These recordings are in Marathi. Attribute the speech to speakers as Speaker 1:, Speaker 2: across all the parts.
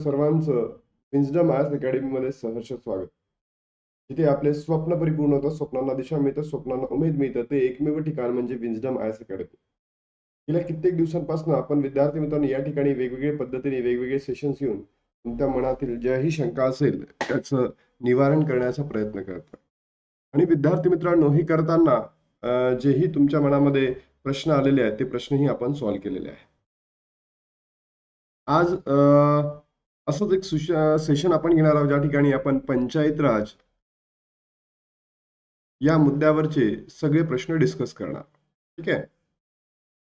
Speaker 1: सर्वांचं विन्झडम आर्ट्स अकॅडमीमध्ये सहर्ष स्वागत. जिथे आपले स्वप्न परिपूर्ण होतात स्वप्नांना दिशा मिळतं स्वप्नांना उमेद मिळतं ते एकमेव ठिकाण म्हणजे विन्झडम आर्ट्स अकॅडमी गेल्या कित्येक दिवसांपासून आपण विद्यार्थी मित्रांनो या ठिकाणी वेगवेगळ्या पद्धतीने वेगवेगळे सेशन्स येऊन तुमच्या मनातील ज्याही शंका असेल त्याचं निवारण करण्याचा प्रयत्न करतात. आणि विद्यार्थी मित्रांनो ही करताना जेही तुमच्या मनामध्ये प्रश्न आलेले आहेत ते प्रश्नही आपण सॉल्व्ह केलेले आहेत. आज असंच एक सुश सेशन आपण घेणार आहोत. ज्या ठिकाणी आपण पंचायत राज या मुद्द्यावरचे सगळे प्रश्न डिस्कस करणार. ठीक आहे?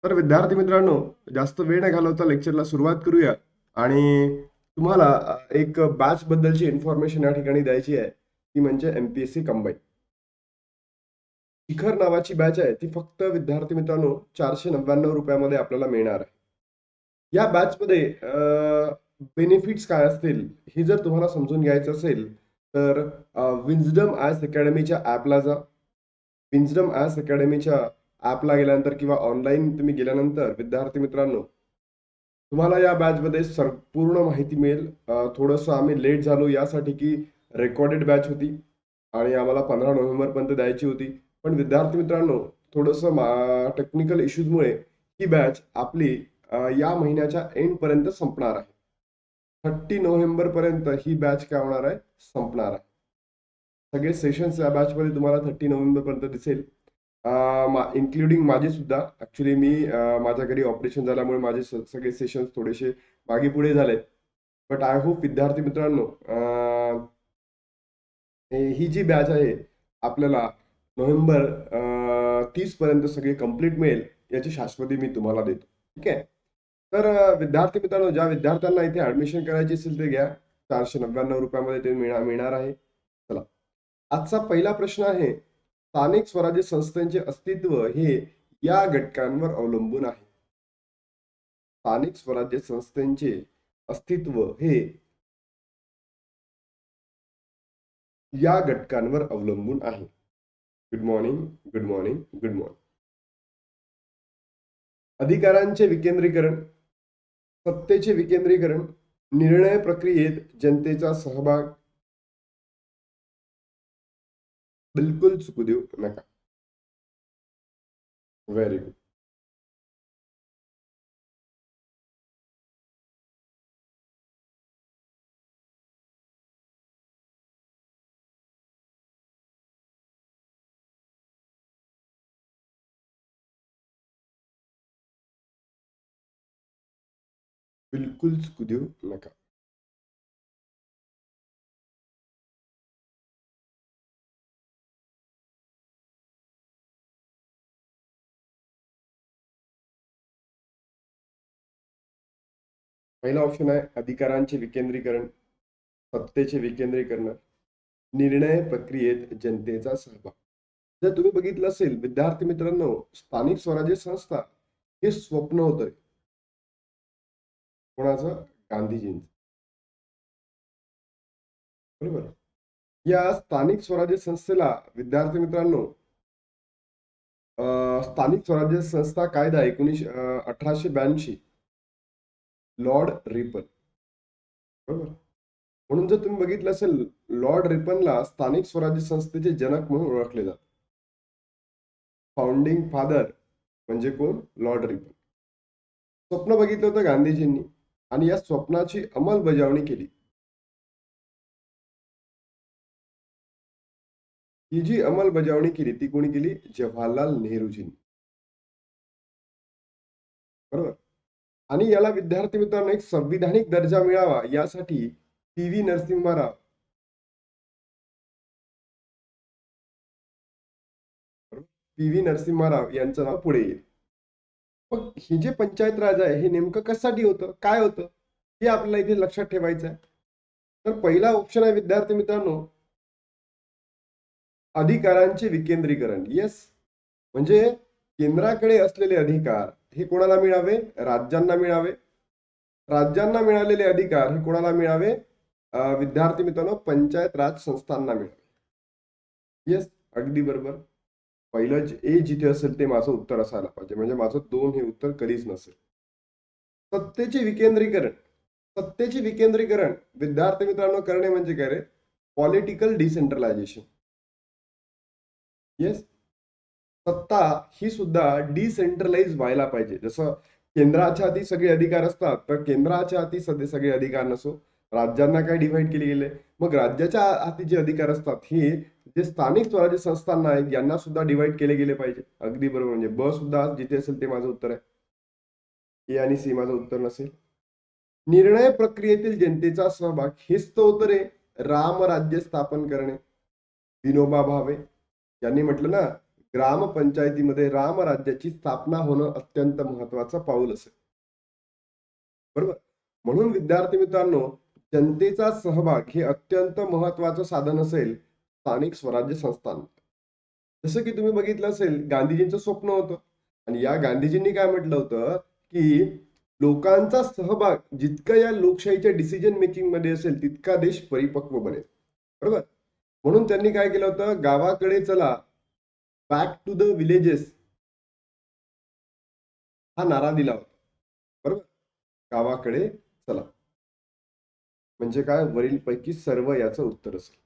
Speaker 1: तर विद्यार्थी मित्रांनो जास्त वेळ न घालवता लेक्चरला सुरुवात करूया. आणि तुम्हाला एक बॅच बद्दलची इन्फॉर्मेशन या ठिकाणी द्यायची आहे. ती म्हणजे एमपीएससी कंबाईन शिखर नावाची बॅच आहे. ती फक्त विद्यार्थी मित्रांनो चारशे नव्याण्णव रुपयामध्ये आपल्याला मिळणार आहे. या बॅचमध्ये बेनिफिट्स काय असतील हे जर तुम्हाला समजून घ्यायचं असेल तर विन्झडम ॲस अकॅडमीच्या ॲपला जा. विन्झडम ॲस अकॅडमीच्या ॲपला गेल्यानंतर किंवा ऑनलाईन तुम्ही गेल्यानंतर विद्यार्थी मित्रांनो तुम्हाला या बॅचमध्ये संपूर्ण माहिती मिळेल. थोडंसं आम्ही लेट झालो यासाठी की रेकॉर्डेड बॅच होती आणि आम्हाला पंधरा नोव्हेंबरपर्यंत द्यायची होती. पण विद्यार्थी मित्रांनो थोडंसं टेक्निकल इश्यूजमुळे ही बॅच आपली या महिन्याच्या एंडपर्यंत संपणार आहे. थर्टी नोव्हेंबरपर्यंत ही बॅच काय होणार आहे? संपणार आहे. सगळे सेशन्स या बॅचमध्ये तुम्हाला थर्टी नोव्हेंबरपर्यंत दिसेल. इन्क्लुडिंग माझे सुद्धा. ॲक्च्युली मी माझ्या घरी ऑपरेशन झाल्यामुळे माझे सगळे सेशन्स थोडेसे मागे पुढे झाले बट आय होप विद्यार्थी मित्रांनो ही जी बॅच आहे आपल्याला नोव्हेंबर तीस पर्यंत सगळे कंप्लीट मिळेल याची शाश्वती मी तुम्हाला देतो. ठीक आहे? तर विद्यार्थी मित्रांनो ज्या विद्यार्थ्यांना इथे ऍडमिशन करायची असेल ते घ्या. चारशे नव्याण्णव रुपयामध्ये ते मिळणार मिळणार आहे. चला. आजचा पहिला प्रश्न आहे स्थानिक स्वराज्य संस्थांचे अस्तित्व हे या घटकांवर अवलंबून आहे. स्थानिक स्वराज्य संस्थांचे अस्तित्व हे या घटकांवर अवलंबून आहे. Good morning good morning good morning अधिकारांचे विकेंद्रीकरण. सत्तेचे विकेंद्रीकरण निर्णय प्रक्रियेत जनतेचा सहभाग. बिलकुल चुकू देऊ नका. व्हेरी गुड बिलकुल चुकू देऊ नका पहिला ऑप्शन आहे अधिकारांचे विकेंद्रीकरण सत्तेचे विकेंद्रीकरण निर्णय प्रक्रियेत जनतेचा सहभाग जर तुम्ही बघितलं असेल विद्यार्थी मित्रांनो स्थानिक स्वराज्य संस्था हे स्वप्न होतं कोणाचं? गांधीजींचं. बरोबर? या स्थानिक स्वराज्य संस्थेला विद्यार्थी मित्रांनो स्थानिक स्वराज्य संस्था कायदा एकोणीसशे अठराशे ब्याऐंशी. Lord Ripon. बरोबर? म्हणून जर तुम्ही बघितलं असेल लॉर्ड रिपनला स्थानिक स्वराज्य संस्थेचे जनक म्हणून ओळखले जात. फाउंडिंग फादर म्हणजे कोण? Lord Ripon. स्वप्न बघितलं होतं गांधीजींनी. आणि या स्वप्नाची अंमलबजावणी केली. ही जी अंमलबजावणी केली ती कोणी केली? जवाहरलाल नेहरूजींनी. बरोबर? आणि याला विद्यार्थी मित्रांनो एक संविधानिक दर्जा मिळावा यासाठी P V Narasimha Rao. P V Narasimha Rao यांचं नाव पुढे येईल. मग हे जे पंचायत राज आहे हे नेमकं कशासाठी होतं? काय होतं? हे आपल्याला इथे लक्षात ठेवायचं आहे. तर पहिला ऑप्शन आहे विद्यार्थी मित्रांनो अधिकारांचे विकेंद्रीकरण. येस म्हणजे केंद्राकडे असलेले अधिकार हे कोणाला मिळावे? राज्यांना मिळावे. राज्यांना मिळालेले अधिकार हे कोणाला मिळावे? विद्यार्थी मित्रांनो पंचायत राज संस्थांना मिळावे. येस अगदी बरोबर. पहिलं ए जिथे असेल ते माझं उत्तर असायला पाहिजे. म्हणजे माझं दोन हे उत्तर कधीच नसेल. सत्तेचे विकेंद्रीकरण. सत्तेचे विकेंद्रीकरण विद्यार्थी मित्रांनो करणे म्हणजे काय रे? पॉलिटिकल डिसेंट्रलायझेशन येस सत्ता ही सुद्धा डिसेंट्रलाइज व्हायला पाहिजे. जसं केंद्राच्या हाती सगळे अधिकार असतात तर केंद्राच्या हाती सध्या सगळे अधिकार नसो. राज्यांना काय डिव्हाइड केले गेले? मग राज्याच्या हाती जे अधिकार असतात हे जे स्थानिक स्वराज्य संस्थांना आहेत यांना सुद्धा डिवाइड केले गेले पाहिजे. अगदी बरोबर. म्हणजे ब सुद्धा जिथे असेल ते माझं उत्तर आहे. ए आणि सी माझं उत्तर नसेल. निर्णय प्रक्रियेतील जनतेचा सहभाग हेच तो उत्तर आहे. रामराज्य स्थापन करणे. विनोबा भावे यांनी म्हटलं ना ग्रामपंचायतीमध्ये राम राज्याची स्थापना होणं अत्यंत महत्वाचं पाऊल असेल. बरोबर? म्हणून विद्यार्थी मित्रांनो जनतेचा सहभाग हे अत्यंत महत्वाचं साधन असेल स्थानिक स्वराज्य संस्थान. जसं की तुम्ही बघितलं असेल गांधीजींचं स्वप्न होतं. आणि या गांधीजींनी काय म्हटलं होतं की लोकांचा सहभाग जितका या लोकशाहीच्या डिसिजन मेकिंगमध्ये असेल तितका देश परिपक्व बनेल. बरोबर? म्हणून त्यांनी काय केलं होतं? गावाकडे चला. बॅक टू द विलेजेस हा नारा दिला होता. बरोबर? गावाकडे चला. म्हणजे काय वरील पैकी सर्व याचं उत्तर असेल.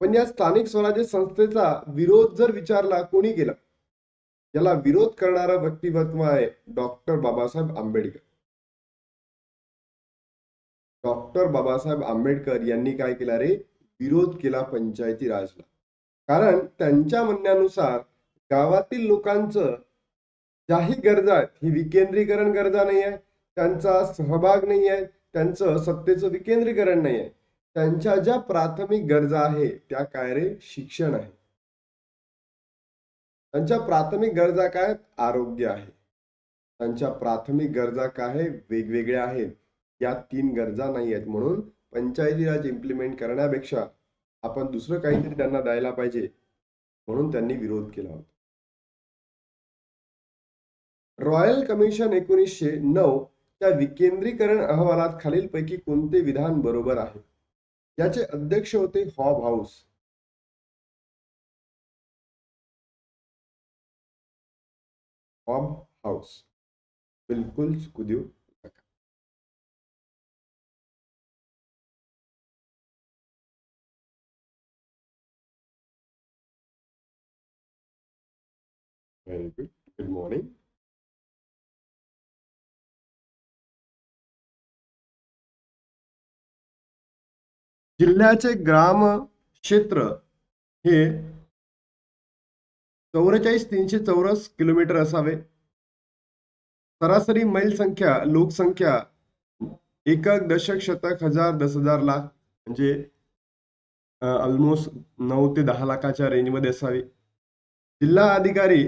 Speaker 1: पण या स्थानिक स्वराज्य संस्थेचा विरोध जर विचारला कोणी केला? याला विरोध करणारा व्यक्तिमत्व आहे डॉक्टर बाबासाहेब आंबेडकर. डॉक्टर बाबासाहेब आंबेडकर यांनी काय केला रे? विरोध केला पंचायती राजला. कारण त्यांच्या म्हणण्यानुसार गावातील लोकांचं ज्याही गरजा आहेत. ही विकेंद्रीकरण गरजा नाही आहे त्यांचा सहभाग नाही आहे त्यांचं सत्तेचं विकेंद्रीकरण नाही आहे त्यांच्या ज्या प्राथमिक गरजा आहे त्या काय रे? शिक्षण आहे. त्यांच्या प्राथमिक गरजा काय आरोग्य आहे. त्यांच्या प्राथमिक गरजा काय वेगवेगळ्या आहेत. या तीन गरजा नाही आहेत म्हणून पंचायती राज इम्प्लिमेंट करण्यापेक्षा आपण दुसरं काहीतरी त्यांना द्यायला पाहिजे म्हणून त्यांनी विरोध केला होता. रॉयल कमिशन एकोणीसशे नऊ त्या विकेंद्रीकरण अहवालात खालीलपैकी कोणते विधान बरोबर आहे? याचे अध्यक्ष होते हॉब हाऊस. Hob house. बिलकुल चुकू देऊ नका. व्हेरी गुड गुड मॉर्निंग जिल्ह्याचे ग्राम क्षेत्र हे चौवेचाळीस तीनशे चौरस किलोमीटर असावे. सरासरी मैल संख्या लोकसंख्या एकक दशक शतक हजार दस हजार लाख म्हणजे ऑलमोस्ट नऊ ते दहा लाखाच्या रेंजमध्ये असावी. जिल्हा अधिकारी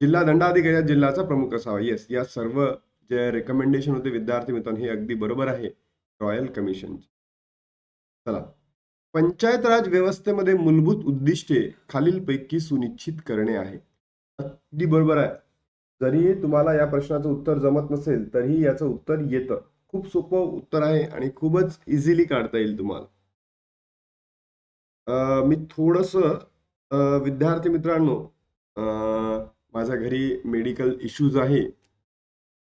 Speaker 1: जिल्हा दंडाधिकारी या जिल्ह्याचा प्रमुख असावा. येस या सर्व जे रेकमेंडेशन होते विद्यार्थी मित्रांनो हे अगदी बरोबर आहे. रॉयल कमिशन चला. पंचायत राज व्यवस्थेमध्ये मूलभूत उद्दिष्टे खालीलपैकी सुनिश्चित करणे आहे. अगदी बरोबर आहे. जरी तुम्हाला या प्रश्नाचं उत्तर जमत नसेल तरीही याचं उत्तर येतं. खूप सोपं उत्तर आहे आणि खूपच इझिली काढता येईल तुम्हाला. मी थोडस विद्यार्थी मित्रांनो माझ्या घरी मेडिकल इश्यूज आहे.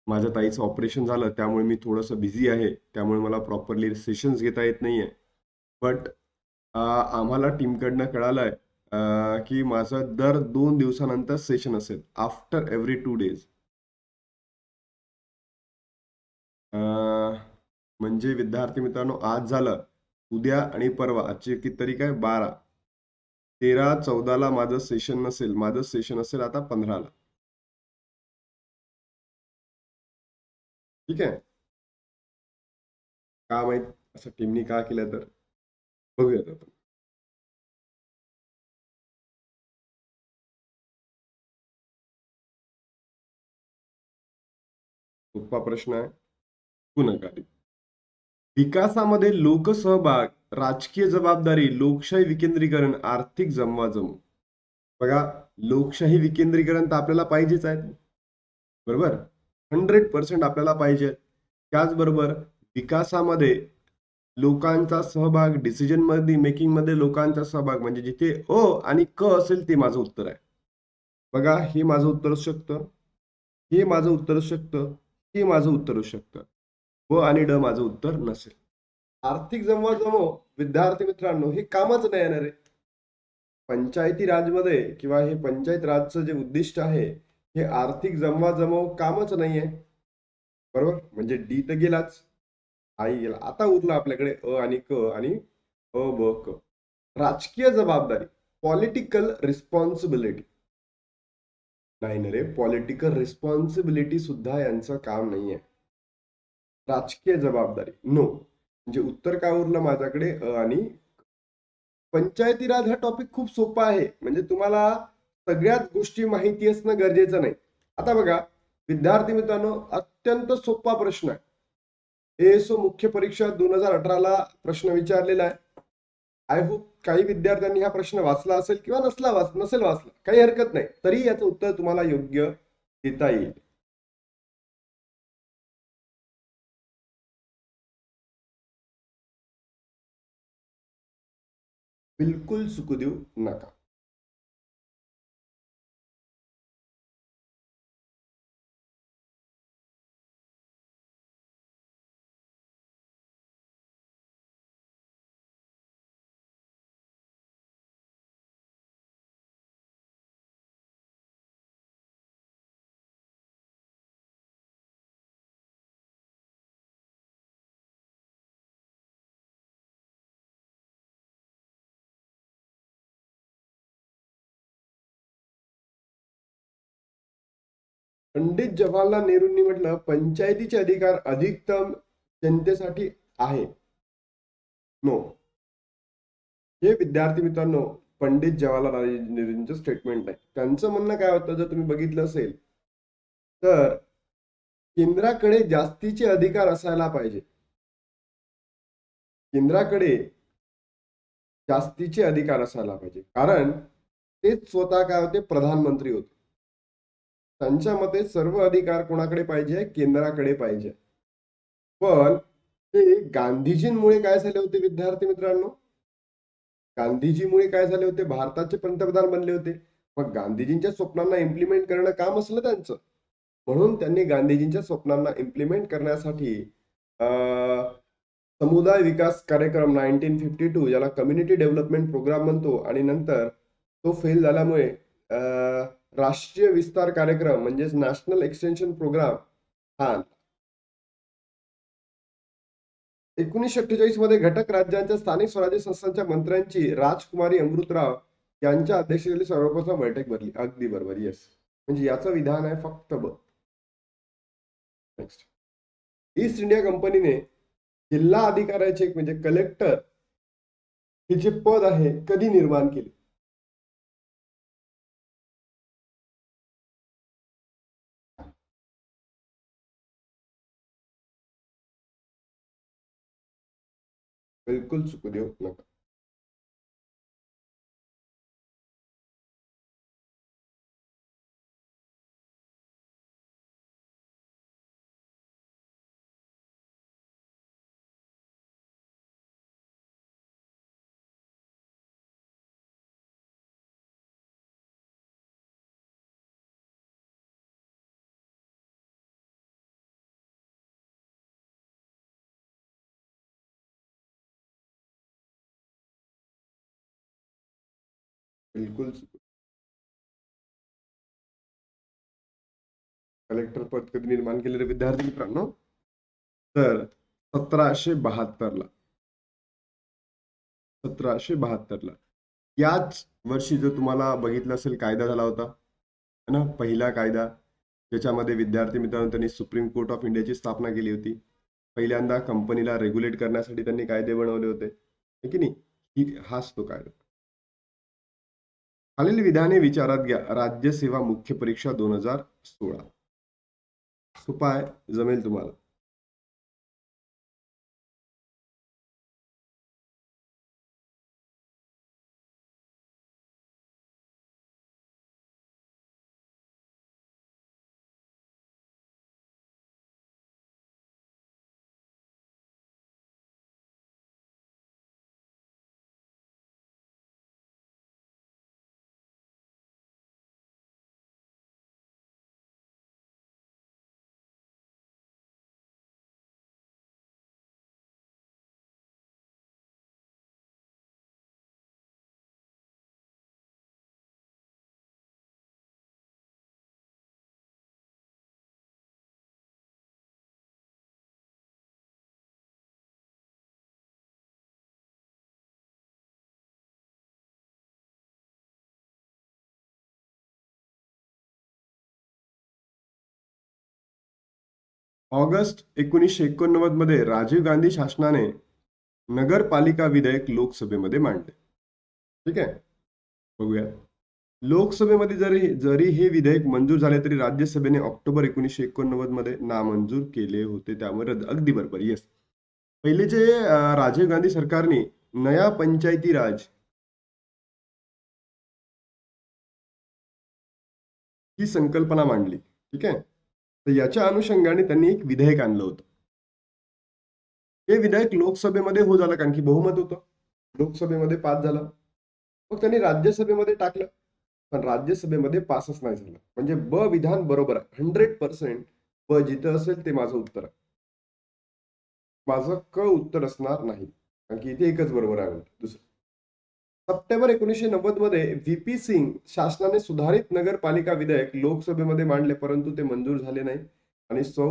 Speaker 1: माझ्या ताईचं ऑपरेशन झालं त्यामुळे मी थोडंसं बिझी आहे. त्यामुळे मला प्रॉपरली सेशन्स घेता येत नाहीये. बट आम्हाला टीमकडनं कळालं आहे की माझं दर दोन दिवसानंतर सेशन असेल आफ्टर एव्हरी टू डेज म्हणजे विद्यार्थी मित्रांनो आज झालं उद्या आणि परवा आजची कितीतरी काय बारा. तेरा चौदाला माझं सेशन नसेल माझं सेशन असेल आता पंधराला. ठीक आहे? का माहीत असं टीमनी का केलं तर? बघूयात सोपा प्रश्न आहे. गुणकारी विकासामध्ये लोकसहभाग राजकीय जबाबदारी लोकशाही विकेंद्रीकरण आर्थिक जमवाजमू बघा लोकशाही विकेंद्रीकरण तर आपल्याला पाहिजेच आहे. बरोबर? हंड्रेड पर्सेंट आपल्याला पाहिजे. त्याचबरोबर विकासामध्ये लोकांचा सहभाग डिसिजनमध्ये मेकिंगमध्ये लोकांचा सहभाग म्हणजे जिथे अ आणि क असेल ते माझं उत्तर आहे. बघा हे माझं उत्तर असू शकतं. हे माझं उत्तर असू शकतं. हे माझं उत्तर असू शकतं. व आणि ड माझं उत्तर नसेल. आर्थिक जमवा जमो विद्यार्थी मित्रांनो हे कामच नाही येणार आहे. पंचायती राजमध्ये किंवा हे पंचायत राजचं जे उद्दिष्ट आहे हे आर्थिक जमवा जमव कामच नाहीये. बरोबर? म्हणजे डी तर गेलाच. आई गेला. आता उरला आपल्याकडे अ आणि क आणि अ ब क. राजकीय जबाबदारी. पॉलिटिकल रिस्पॉन्सिबिलिटी नाही ना रे पॉलिटिकल रिस्पॉन्सिबिलिटी सुद्धा यांचं काम नाहीये. राजकीय जबाबदारी. नो म्हणजे उत्तर काय उरलं माझ्याकडे? अ आणि पंचायती राज हा टॉपिक खूप सोपा आहे. म्हणजे तुम्हाला सगळ्याच गोष्टी माहिती असणं गरजेचं नाही. आता बघा विद्यार्थी मित्रांनो अत्यंत सोपा प्रश्न आहे. एसओ मुख्य परीक्षा दोन हजार अठराला प्रश्न विचारलेला आहे. आय होप काही विद्यार्थ्यांनी हा प्रश्न वाचला असेल किंवा नसला वाच नसेल वाचला काही हरकत नाही. तरी याचं उत्तर तुम्हाला योग्य देता येईल. बिलकुल चुकू देऊ नका. पंडित जवाहरलाल नेहरूंनी म्हटलं पंचायतीचे अधिकार अधिकतम जनतेसाठी आहे नो हे विद्यार्थी मित्रांनो पंडित जवाहरलाल नेहरूंचं स्टेटमेंट आहे. त्यांचं म्हणणं काय होतं जर तुम्ही बघितलं असेल तर केंद्राकडे जास्तीचे अधिकार असायला पाहिजे. केंद्राकडे जास्तीचे अधिकार असायला पाहिजे. कारण तेच स्वतः काय होते प्रधानमंत्री होते. त्यांच्या मते सर्व अधिकार कोणाकडे पाहिजे? केंद्राकडे पाहिजे. पण ते गांधीजींमुळे काय झाले होते विद्यार्थी मित्रांनो? गांधीजीमुळे काय झाले होते? भारताचे पंतप्रधान बनले होते. मग गांधीजींच्या स्वप्नांना इम्प्लिमेंट करणं काम असलं त्यांचं. म्हणून त्यांनी गांधीजींच्या स्वप्नांना इम्प्लिमेंट करण्यासाठी समुदाय विकास कार्यक्रम नाईन्टीन फिफ्टी टू ज्याला कम्युनिटी डेव्हलपमेंट प्रोग्राम म्हणतो आणि नंतर तो फेल झाल्यामुळे राष्ट्रीय विस्तार कार्यक्रम म्हणजेच नॅशनल एक्सटेन्शन प्रोग्राम हा. एकोणीसशे अठ्ठेचाळीसमध्ये घटक राज्यांच्या स्थानिक स्वराज्य संस्थांच्या मंत्र्यांची राजकुमारी अमृतराव यांच्या अध्यक्षतेखाली सर्वप्रथम बैठक भरली. अगदी बरोबर येस म्हणजे याचं विधान आहे फक्त ब. नेक्स्ट ईस्ट इंडिया कंपनीने जिल्हा अधिकाऱ्याचे म्हणजे कलेक्टर हे जे पद आहे कधी निर्माण केले? बिलकुल चुकू देऊ नका. बिलकुल. कलेक्टर पद कधी निर्माण केलेले विद्यार्थी मित्रांनो तर सतराशे बहात्तरला. सतराशे बहात्तरला. याच वर्षी जर तुम्हाला बघितलं असेल कायदा झाला होता. है ना? पहिला कायदा ज्याच्यामध्ये विद्यार्थी मित्रांनो त्यांनी सुप्रीम कोर्ट ऑफ इंडियाची स्थापना केली होती. पहिल्यांदा कंपनीला रेग्युलेट करण्यासाठी त्यांनी कायदे बनवले होते. की नाही? हा हाच तो कायदा. खालील विधाने विचारात घ्या. राज्यसेवा मुख्य परीक्षा दोन हजार सोळा. सुपाय जमेल तुम्हाला. ऑगस्ट एकोणीसशे एकोणनव्वदमध्ये राजीव गांधी शासनाने नगरपालिका विधेयक लोकसभेमध्ये मांडले. ठीक आहे? बघूया लोकसभेमध्ये जरी जरी हे विधेयक मंजूर झाले तरी राज्यसभेने ऑक्टोबर एकोणीसशे एकोणनव्वदमध्ये नामंजूर केले होते त्यामुळे अगदी बरोबर येस पहिले जे राजीव गांधी सरकारने नया पंचायती राज ही संकल्पना मांडली. ठीक आहे? तर याच्या अनुषंगाने त्यांनी एक विधेयक आणलं होतं. हे विधेयक लोकसभेमध्ये हो झालं कारण की बहुमत होतं. लोकसभेमध्ये पास झालं. मग त्यांनी राज्यसभेमध्ये टाकलं. पण राज्यसभेमध्ये पासच नाही झालं. म्हणजे ब विधान बरोबर आहे. हंड्रेड पर्सेंट ब जिथं असेल ते माझं उत्तर आहे. माझं क उत्तर असणार नाही. कारण की इथे एकच बरोबर आहे. दुसरं सप्टेंबर एकोणीसशे नव्वदमध्ये व्ही सिंग शासनाने सुधारित नगरपालिका विधेयक लोकसभेमध्ये मांडले परंतु ते मंजूर झाले नाही. आणि सौ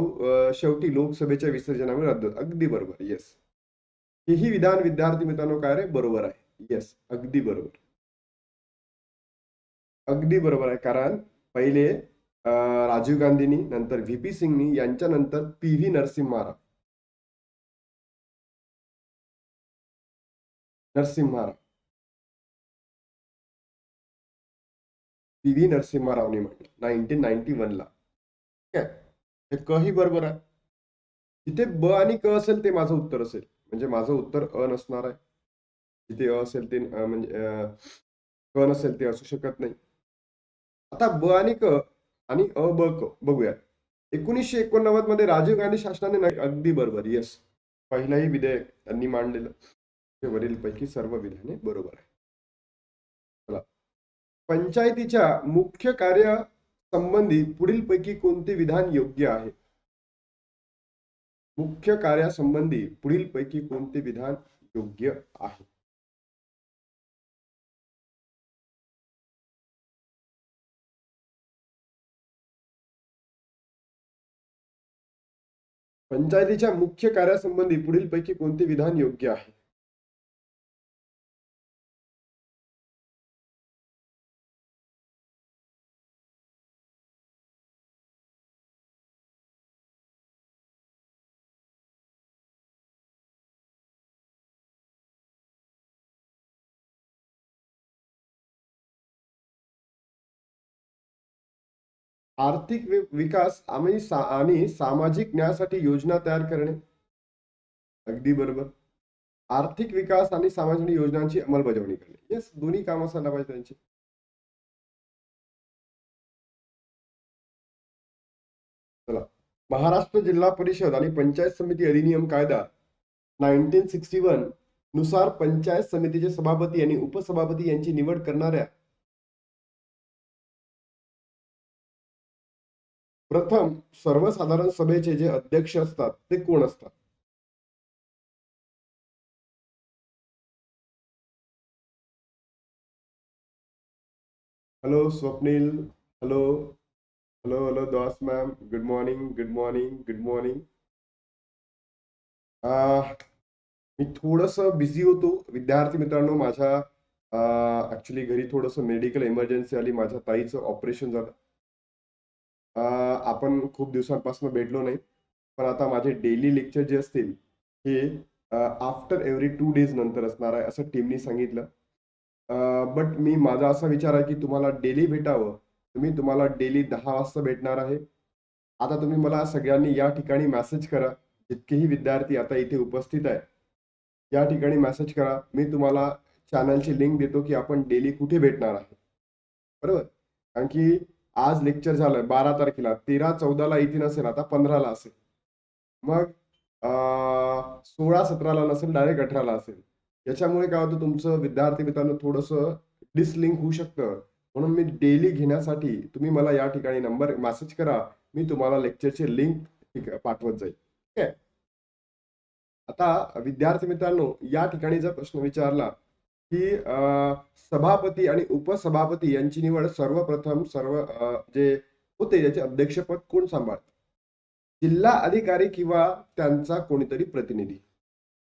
Speaker 1: शेवटी लोकसभेच्या विसर्जनामुळे रद्द अगदी बरोबर येस हेही विधान विद्यार्थी मित्रांनो काय रे? बरोबर आहे येस अगदी बरोबर. अगदी बरोबर आहे कारण पहिले राजीव गांधींनी नंतर व्ही पी सिंगनी यांच्यानंतर P V Narasimha Rao Narasimha Rao P V Narasimha म्हटलं नाईन्टीन नाईन्टी वनला. ठीक आहे? हे क ही बरोबर आहे? जिथे ब आणि क असेल ते माझं उत्तर असेल. म्हणजे माझं उत्तर अ नसणार आहे. जिथे अ असेल ते म्हणजे क नसेल ते असू शकत नाही. आता ब आणि क आणि अ ब क बघूया एकोणीसशे एकोणनव्वदमध्ये राजीव गांधी शासनाने नाही अगदी बरोबर येस पहिलाही विधेयक त्यांनी मांडलेलं. ते वरीलपैकी सर्व विधाने बरोबर आहे. पंचायतीच्या मुख्य कार्य संबंधी पुढीलपैकी कोणते विधान योग्य आहे? मुख्य कार्यासंबंधी पुढीलपैकी कोणते विधान योग्य आहे? पंचायतीच्या मुख्य कार्यासंबंधी पुढीलपैकी कोणते विधान योग्य आहे? आर्थिक विकास आम्ही सा- आणि सामाजिक न्यायासाठी योजना तयार करणे. अगदी बरोबर. आर्थिक विकास आणि सामाजिक योजनांची अंमलबजावणी करणे. येस दोन्ही काम असायला पाहिजे त्यांची. चला. महाराष्ट्र जिल्हा परिषद आणि पंचायत समिती अधिनियम कायदा नाईन्टीन सिक्स्टी वननुसार पंचायत समितीचे सभापती आणि उपसभापती यांची निवड करणाऱ्या प्रथम सर्वसाधारण सभेचे जे अध्यक्ष असतात ते कोण असतात? Hello Swapnil. Hello hello hello Das ma'am good morning good morning good morning मी थोडस बिझी होतो. विद्यार्थी मित्रांनो माझ्या ऍक्च्युली घरी थोडस मेडिकल इमर्जन्सी आली. माझ्या ताईचं ऑपरेशन झालं. आपण खूप दिवसांपासून भेटलो नाही. पण आता माझे डेली लेक्चर जे असतील हे आफ्टर एव्हरी टू डेज नंतर असणार आहे असं टीमनी सांगितलं. बट मी माझा असा विचार आहे की तुम्हाला डेली भेटावं. तुम्ही तुम्हाला डेली दहा वाजता भेटणार आहे. आता तुम्ही मला सगळ्यांनी या ठिकाणी मेसेज करा. जितकेही विद्यार्थी आता इथे उपस्थित आहे या ठिकाणी मेसेज करा. मी तुम्हाला चॅनलची लिंक देतो की आपण डेली कुठे भेटणार आहे. बरोबर? कारण की आज लेक्चर झालं बारा तारखेला. तेरा चौदाला इथे नसेल आता पंधराला असेल. मग अं, सोळा सतराला नसेल डायरेक्ट अठराला असेल. याच्यामुळे काय होतं तुमचं विद्यार्थी मित्रांनो थोडंसं डिसलिंक होऊ शकतं. म्हणून मी डेली घेण्यासाठी तुम्ही मला या ठिकाणी नंबर मेसेज करा. मी तुम्हाला लेक्चरची लिंक पाठवत जाईल. ठीक आहे? आता विद्यार्थी मित्रांनो या ठिकाणी जर प्रश्न विचारला की अं, सभापती आणि उपसभापती यांची निवड सर्वप्रथम सर्व जे होते याचे अध्यक्षपद कोण सांभाळत? जिल्हा अधिकारी किंवा त्यांचा कोणीतरी प्रतिनिधी.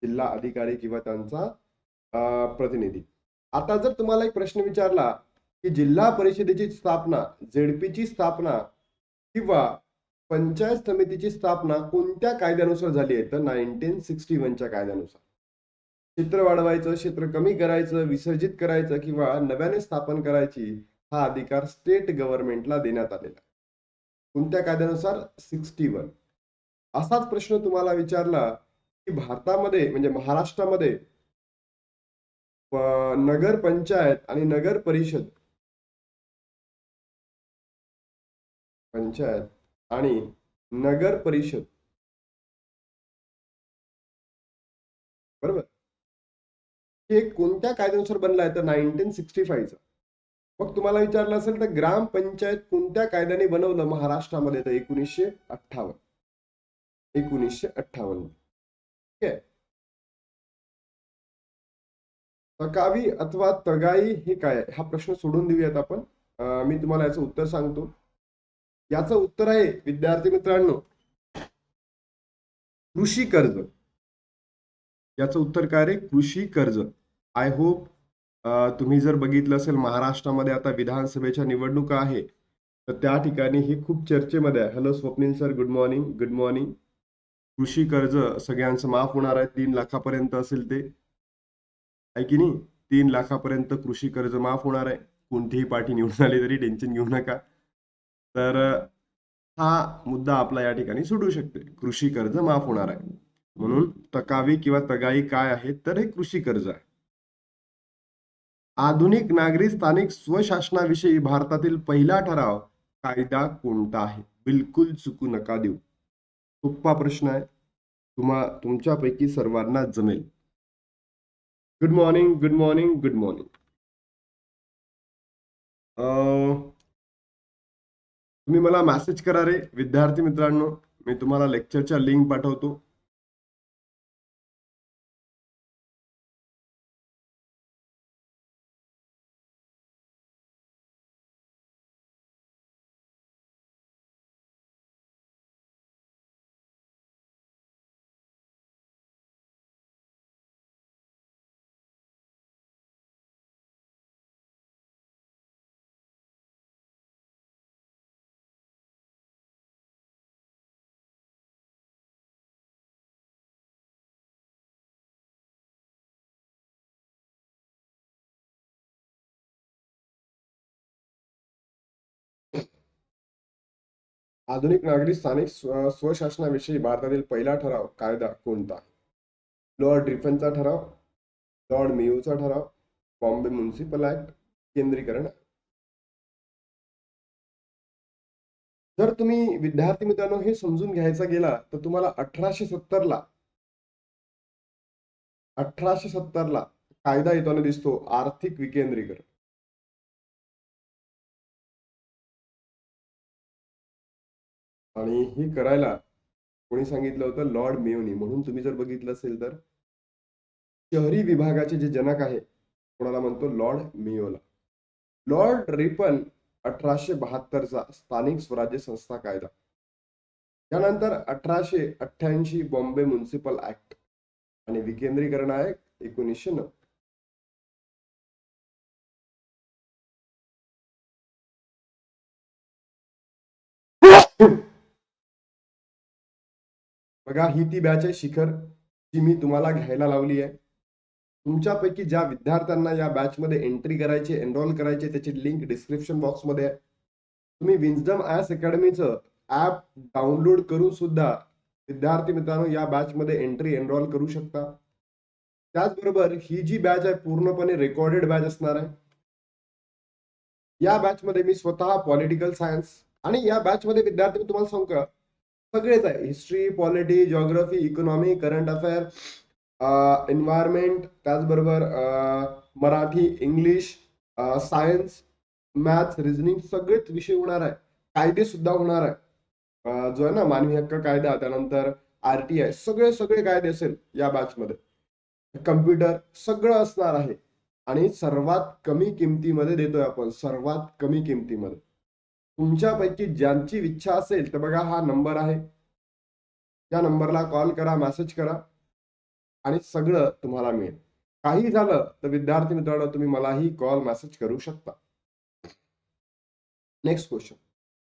Speaker 1: जिल्हा अधिकारी किंवा त्यांचा प्रतिनिधी. आता जर तुम्हाला एक प्रश्न विचारला की जिल्हा परिषदेची स्थापना झेडपीची स्थापना किंवा पंचायत समितीची स्थापना कोणत्या कायद्यानुसार झाली आहे? तर नाईन्टीन सिक्स्टी वनच्या कायद्यानुसार. क्षेत्र वाढवायचं क्षेत्र कमी करायचं विसर्जित करायचं किंवा नव्याने स्थापन करायची हा अधिकार स्टेट गव्हर्नमेंटला देण्यात आलेला कोणत्या कायद्यानुसार? सिक्स्टी वन असाच प्रश्न तुम्हाला विचारला की भारतामध्ये म्हणजे महाराष्ट्रामध्ये नगर पंचायत आणि नगर परिषद पंचायत आणि नगर परिषद. बरोबर? हे कोणत्या कायद्यानुसार बनलं आहे? तर नाईन्टीन सिक्स्टी फाईव्हचा. मग तुम्हाला विचारलं असेल तर ग्रामपंचायत कोणत्या कायद्याने बनवलं महाराष्ट्रामध्ये? तर एकोणीसशे अठ्ठावन्न. एकोणीसशे अठ्ठावन्न. ठीक आहे तकावी अथवा तगाई हे काय हा प्रश्न सोडून देऊयात आपण. मी तुम्हाला याचं उत्तर सांगतो. याचं उत्तर आहे विद्यार्थी मित्रांनो कृषी कर्ज. याचं उत्तर काय रे? कृषी कर्ज. आय होप तुम्ही जर बघितलं असेल महाराष्ट्रामध्ये आता विधानसभेच्या निवडणुका आहे. तर त्या ठिकाणी हे खूप चर्चेमध्ये आहे. Hello Swapnil sir good morning good morning कृषी कर्ज सगळ्यांचं माफ होणार आहे. तीन लाखापर्यंत असेल ते. आहे की नाही? तीन लाखापर्यंत कृषी कर्ज माफ होणार आहे. कोणतीही पार्टी निवडून आली तरी टेन्शन घेऊ नका. तर हा मुद्दा आपला या ठिकाणी सुटू शकते. कृषी कर्ज माफ होणार आहे. म्हणून तकावी किंवा तगाई काय आहे तर हे कृषी कर्ज आहे. आधुनिक नागरी स्थानिक स्वशासनाविषयी भारतातील पहिला ठराव कायदा कोणता आहे? बिलकुल चुकू नका देऊ. सोप्पा प्रश्न आहे. तुम्हा तुमच्यापैकी सर्वांना जमेल. Good morning good morning good morning तुम्ही मला मॅसेज करा रे विद्यार्थी मित्रांनो. मी तुम्हाला लेक्चरच्या लिंक पाठवतो. आधुनिक नागरी स्थानिक स्व- स्वशासनाविषयी भारतातील पहिला ठराव कायदा कोणता? लॉर्ड ड्रिफनचा ठराव लॉर्ड मेयोचा ठराव बॉम्बे म्युन्सिपल ऍक्ट केंद्रीकरण जर तुम्ही विद्यार्थी मित्रांनो हे समजून घ्यायचा गेला तर तुम्हाला अठराशे सत्तरला अठराशे सत्तरला कायदा येताना दिसतो आर्थिक विकेंद्रीकरण. आणि हे करायला कोणी सांगितलं होतं? लॉर्ड मेयोनी. म्हणून तुम्ही जर बघितलं असेल तर शहरी विभागाचे जे जनक आहे कोणाला म्हणतो? लॉर्ड मेयोला. लॉर्ड रिपन अठराशे बहात्तरचा स्थानिक स्वराज्य संस्था कायदा. त्यानंतर अठराशे अठ्ठ्याऐंशी बॉम्बे म्युन्सिपल ऍक्ट आणि विकेंद्रीकरण आहे एकोणीसशे नऊ. बघा ही ती बॅच आहे शिखर जी मी तुम्हाला घ्यायला लावली आहे. तुमच्यापैकी ज्या विद्यार्थ्यांना या बॅच मध्ये एंट्री करायची एनरोल करायची त्याची लिंक डिस्क्रिप्शन बॉक्समध्ये आहे. तुम्ही विन्झडम आयस अकॅडमीचं ऍप डाउनलोड करून सुद्धा विद्यार्थी मित्रांनो या बॅच मध्ये एंट्री एनरोल करू शकता. त्याचबरोबर ही जी बॅच आहे पूर्णपणे रेकॉर्डेड बॅच असणार आहे. या बॅच मध्ये मी स्वतः पॉलिटिकल सायन्स आणि या बॅच मध्ये विद्यार्थी मी तुम्हाला सांगू का सगळेच आहे. History polity geography economy current affair environment त्याचबरोबर Marathi English science maths reasoning सगळेच विषय होणार आहे. कायदे सुद्धा होणार आहे. जो आहे ना मानवी हक्क कायदा त्यानंतर आर टी आय सगळे सगळे कायदे असेल या बॅच मध्ये. कम्प्युटर सगळं असणार आहे. आणि सर्वात कमी किमतीमध्ये देतोय आपण. सर्वात कमी किमतीमध्ये. तुमच्यापैकी ज्यांची इच्छा असेल तर बघा हा नंबर आहे. या नंबरला कॉल करा मेसेज करा आणि सगळं तुम्हाला मिळेल. काही झालं तर विद्यार्थी मित्रांनो तुम्ही मलाही कॉल मेसेज करू शकता. नेक्स्ट क्वेश्चन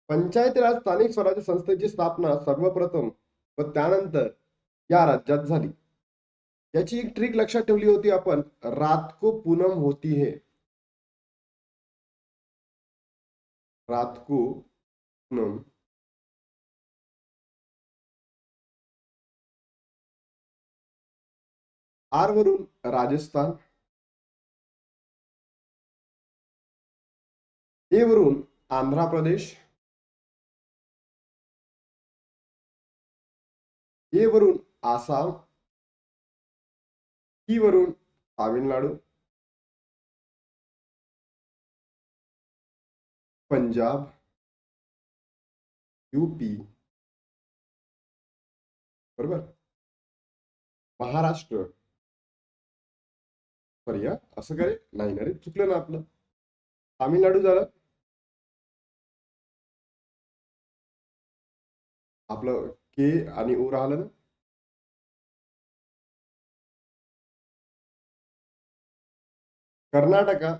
Speaker 1: पंचायती राज स्थानिक स्वराज्य संस्थेची स्थापना सर्वप्रथम व त्यानंतर या राज्यात झाली. याची एक ट्रिक लक्षात ठेवली होती आपण. रात को पूनम होती है. रात को पूनम आर वरून राजस्थान ए वरून आंध्र प्रदेश ए वरून आसाम ई वरून तामिळनाडू पंजाब यूपी बरोबर? महाराष्ट्र. पर्या असं करे नाही ना रे चुकलं ना आपलं. तामिळनाडू झालं. आपलं के आणि ओ राहिलं ना? कर्नाटका.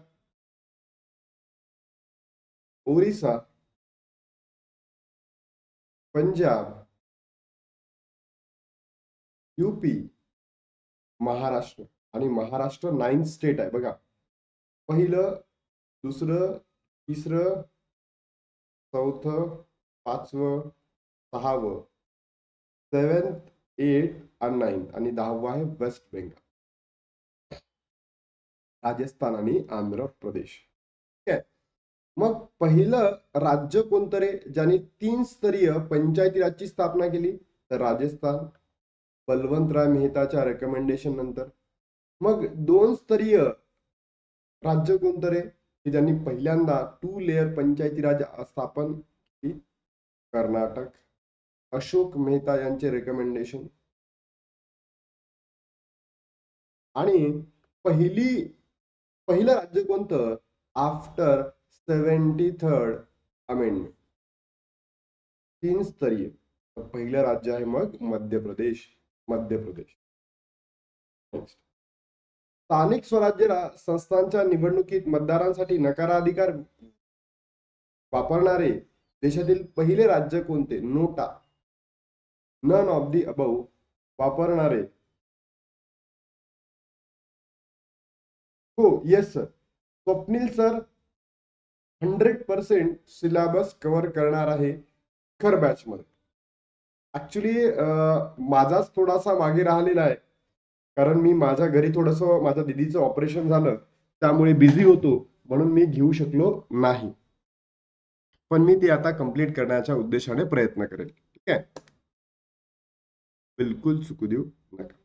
Speaker 1: ओरिसा पंजाब यूपी महाराष्ट्र. आणि महाराष्ट्र नाईन स्टेट आहे. बघा. पहिलं दुसरं तिसरं चौथं पाचवं सहावं सेवन्थ एट आणि नाईन्थ. आणि दहावं आहे वेस्ट बेंगाल. राजस्थान आणि आंध्र प्रदेश. ठीक आहे? मग पहिलं राज्य कोणतं रे ज्याने तीन स्तरीय पंचायती राजची स्थापना केली? तर राजस्थान बलवंतराय मेहताच्या रेकमेंडेशन नंतर. मग दोन स्तरीय राज्य कोणतं रे की ज्यांनी पहिल्यांदा टू लेअर पंचायती राज स्थापन केली? कर्नाटक. अशोक मेहता यांचे रेकमेंडेशन आणि पहिली पहिलं राज्य कोणतं? After seventy third amendment. तीन स्तरीय. पहिलं राज्य आहे मग मध्य प्रदेश. मध्य प्रदेश. स्थानिक स्वराज्य संस्थांच्या निवडणुकीत मतदारांसाठी नकाराधिकार वापरणारे देशातील पहिले राज्य कोणते? नोटा. नन ऑफ दी अबव वापरणारे. हो yes sir Swapnil sir hundred percent syllabus cover करणार आहे खर बॅच मध्ये ऍक्च्युली माझाच थोडासा मागे राहिलेला आहे. कारण मी माझ्या घरी थोडस माझ्या दिदीचं ऑपरेशन झालं त्यामुळे बिझी होतो म्हणून मी घेऊ शकलो नाही. पण मी ते आता कंप्लीट करण्याच्या उद्देशाने प्रयत्न करेल. ठीक आहे? बिलकुल चुकू देऊ नका.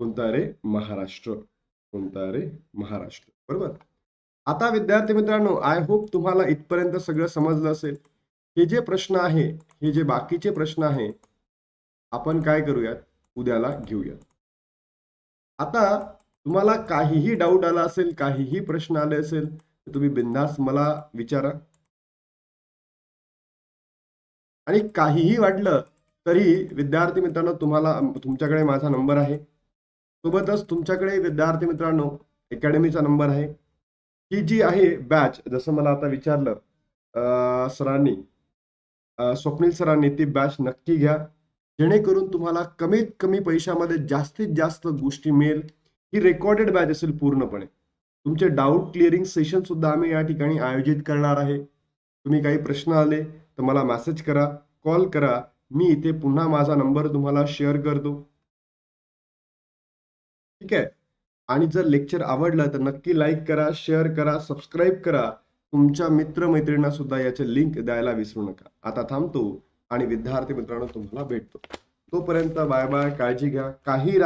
Speaker 1: कोणता रे? महाराष्ट्र. कोणता रे? महाराष्ट्र. बरोबर? आता विद्यार्थी मित्रांनो आय होप तुम्हाला इथपर्यंत सगळं समजलं असेल. हे जे प्रश्न आहे हे जे बाकीचे प्रश्न आहे आपण काय करूयात? उद्याला घेऊयात. आता तुम्हाला काहीही डाऊट आला असेल काहीही प्रश्न आले असेल तर तुम्ही बिंदास मला विचारा. आणि काहीही वाटलं तरी विद्यार्थी मित्रांनो तुम्हाला तुमच्याकडे माझा नंबर आहे. सोबतच तुमच्याकडे विद्यार्थी मित्रांनो अकॅडमीचा नंबर आहे. ही जी आहे बॅच जसं मला आता विचारलं सरांनी स्वप्नील सरांनी ती बॅच नक्की घ्या. जेणेकरून तुम्हाला कमीत कमी पैशामध्ये जास्तीत जास्त गोष्टी मिळेल. ही रेकॉर्डेड बॅच असेल पूर्णपणे. तुमचे डाऊट क्लिअरिंग सेशन सुद्धा आम्ही या ठिकाणी आयोजित करणार आहे. तुम्ही काही प्रश्न आले तर मला मेसेज करा कॉल करा. मी इथे पुन्हा माझा नंबर तुम्हाला शेअर करतो. ठीक आहे? आणि जर लेक्चर आवडलं तर नक्की लाईक करा शेअर करा सबस्क्राईब करा. तुमच्या मित्रमैत्रिणींना सुद्धा याचे लिंक द्यायला विसरू नका. आता थांबतो आणि विद्यार्थी मित्रांनो तुम्हाला भेटतो. तोपर्यंत बाय बाय काळजी घ्या. काही